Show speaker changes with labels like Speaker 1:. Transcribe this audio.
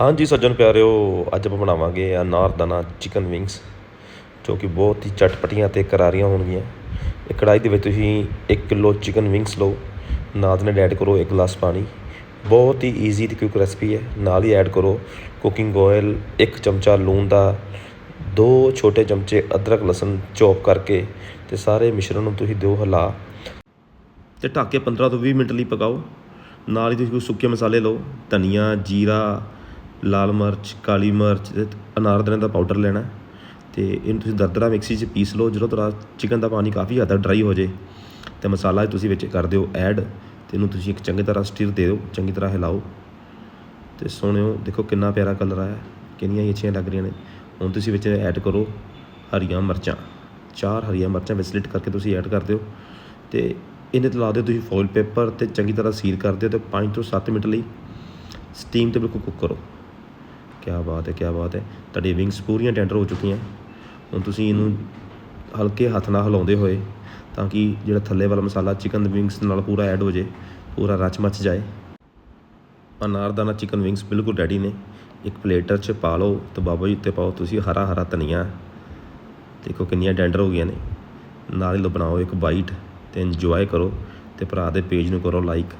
Speaker 1: ਹਾਂਜੀ ਸੱਜਣ ਪਿਆਰਿਓ, ਅੱਜ ਆਪਾਂ ਬਣਾਵਾਂਗੇ ਅਨਾਰਦਾਨਾ ਚਿਕਨ ਵਿੰਗਸ ਜੋ ਕਿ ਬਹੁਤ ਹੀ ਚਟਪਟੀਆਂ ਤੇ ਕਰਾਰੀਆਂ ਹੋਣਗੀਆਂ। ਇਹ ਕੜਾਈ ਦੇ ਵਿੱਚ ਤੁਸੀਂ 1 ਕਿਲੋ ਚਿਕਨ ਵਿੰਗਸ ਲਓ, ਨਾਲ ਦੇ ਨਾਲ ਐਡ ਕਰੋ 1 ਗਲਾਸ ਪਾਣੀ। ਬਹੁਤ ਹੀ ਈਜ਼ੀ ਤੇ ਕੁਇਕ ਰੈਸਪੀ ਹੈ। ਨਾਲ ਹੀ ਐਡ ਕਰੋ ਕੁਕਿੰਗ ਆਇਲ 1 ਚਮਚਾ ਲੂਣ ਦਾ, ਦੋ ਛੋਟੇ ਚਮਚੇ ਅਦਰਕ ਲਸਣ ਚੌਪ ਕਰਕੇ ਤੇ ਸਾਰੇ ਮਿਸ਼ਰਣ ਨੂੰ ਤੁਸੀਂ ਦਿਓ ਹਿਲਾ। ਤੇ ਢੱਕ ਕੇ 15 ਤੋਂ 20 ਮਿੰਟ ਲਈ ਪਕਾਓ। ਨਾਲ ਹੀ ਤੁਸੀਂ ਕੋਈ ਸੁੱਕੇ ਮਸਾਲੇ ਲਓ, ਧਨੀਆ, ਜੀਰਾ ਲਾਲ ਮਿਰਚ, ਕਾਲੀ ਮਿਰਚ ਤੇ ਅਨਾਰਦਾਨੇ ਦਾ ਪਾਊਡਰ ਲੈਣਾ। ਹੈ ਤੇ ਇਹਨੂੰ ਤੁਸੀਂ ਦਰਦਰਾ ਮਿਕਸੀ 'ਚ ਪੀਸ ਲਓ। ਜਦੋਂ ਤੁਹਾਡਾ ਚਿਕਨ ਦਾ ਪਾਣੀ ਕਾਫੀ ਹੱਦ ਤੱਕ ਡਰਾਈ ਹੋ ਜੇ, ਤੇ ਮਸਾਲਾ ਤੁਸੀਂ ਵਿੱਚ ਕਰ ਦਿਓ ਐਡ ਤੇ ਇਹਨੂੰ ਤੁਸੀਂ ਇੱਕ ਚੰਗੀ ਤਰ੍ਹਾਂ ਸਟੀਰ ਦੇ ਦਿਓ, ਚੰਗੀ ਤਰ੍ਹਾਂ ਹਿਲਾਓ। ਤੇ ਸੋਹਣਿਓ ਦੇਖੋ ਕਿੰਨਾ ਪਿਆਰਾ ਕਲਰ ਆਇਆ। ਕਿੰਨੀਆਂ ਹੀ ਅੱਛੀਆਂ ਲੱਗ ਰਹੀਆਂ ਨੇ। ਹੁਣ ਤੁਸੀਂ ਵਿੱਚ ਐਡ ਕਰੋ ਹਰੀਆਂ ਮਿਰਚਾਂ। ਚਾਰ ਹਰੀਆਂ ਮਿਰਚਾਂ ਵਿੱਚ ਕਰਕੇ ਤੁਸੀਂ ਐਡ ਕਰ ਦਿਓ। ਤੇ ਇਹਨੇ ਤੇ ਲਾ ਦਿਓ ਤੁਸੀਂ ਫੋਇਲ ਪੇਪਰ ਤੇ ਚੰਗੀ ਤਰ੍ਹਾਂ ਸੀਲ ਕਰ ਦਿਓ ਤੇ 5 ਤੋਂ 7 ਮਿੰਟ ਲਈ ਸਟੀਮ ਤੇ ਬਿਲਕੁਲ ਕੁੱਕ ਕਰੋ। ਕੀ ਬਾਤ ਹੈ ਕੀ ਬਾਤ ਹੈ। ਤੁਹਾਡੀ ਵਿੰਗਸ ਪੂਰੀਆਂ ਟੈਂਡਰ ਹੋ ਚੁੱਕੀਆਂ। ਹੁਣ ਤੁਸੀਂ ਇਹਨੂੰ ਹਲਕੇ ਹੱਥ ਨਾਲ ਹਿਲਾਉਂਦੇ ਹੋਏ ਤਾਂ ਕਿ ਜਿਹੜਾ ਥੱਲੇ ਵਾਲਾ ਮਸਾਲਾ ਚਿਕਨ ਵਿੰਗਸ ਨਾਲ ਪੂਰਾ ਐਡ ਹੋ ਜੇ, ਪੂਰਾ ਰਚ ਮਚ ਜਾਏ। ਅਨਾਰਦਾਨਾ ਚਿਕਨ ਵਿੰਗਸ ਬਿਲਕੁਲ ਰੈਡੀ ਨੇ। ਇੱਕ ਪਲੇਟਰ 'ਚ ਪਾ ਲਓ ਤੇ ਬਾਬਾ ਜੀ ਉੱਤੇ ਪਾਓ, ਤੁਸੀਂ ਹਰਾ ਹਰਾ ਧਨੀਆ। ਦੇਖੋ ਕਿੰਨੀਆਂ ਟੈਂਡਰ ਹੋ ਗਈਆਂ ਨੇ। ਨਾਲ ਹੀ ਲਓ ਬਣਾਓ ਇੱਕ ਬਾਈਟ ਤੇ ਇੰਜੋਏ ਕਰੋ ਤੇ ਭਰਾ ਦੇ ਪੇਜ ਨੂੰ ਕਰੋ ਲਾਈਕ